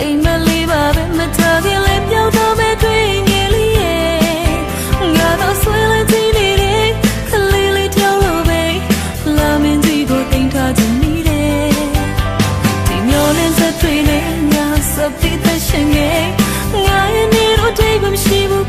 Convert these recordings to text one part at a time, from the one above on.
အိမ်မလေးပါပဲမထားခင်လည်းပြောက်တော့ပဲတွေ့ငယ်လေးရဲ့ငါတော့ဆွဲလိုက်ကြည့်နေတယ်ခလေးလေးတယောက်လိုပဲလာမင်းကြီးကိုတင်ထားချင်နေတယ်ဒီမျိုးနဲ့စတွေ့နေငါစပ်ပြီးသက်ရှင်ငယ်ငါရဲ့နေတော့တိတ်မရှိဘူး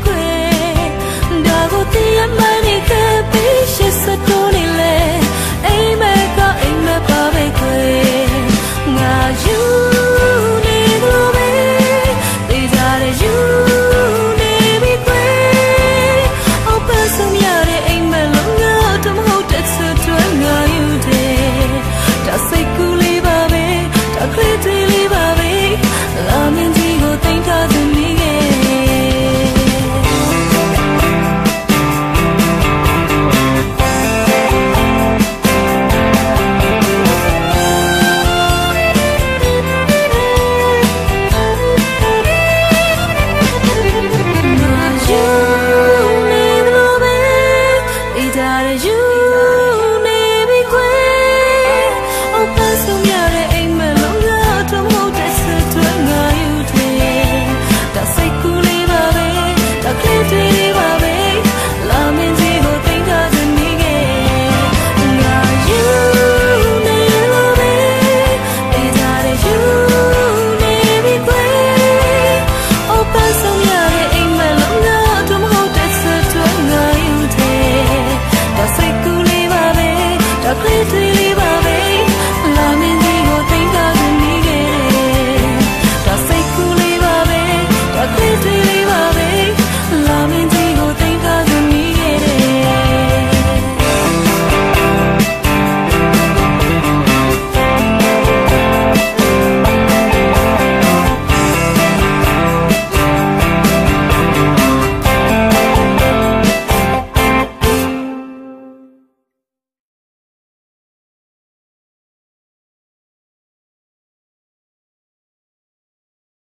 you made oh, me quit. Oh, pass on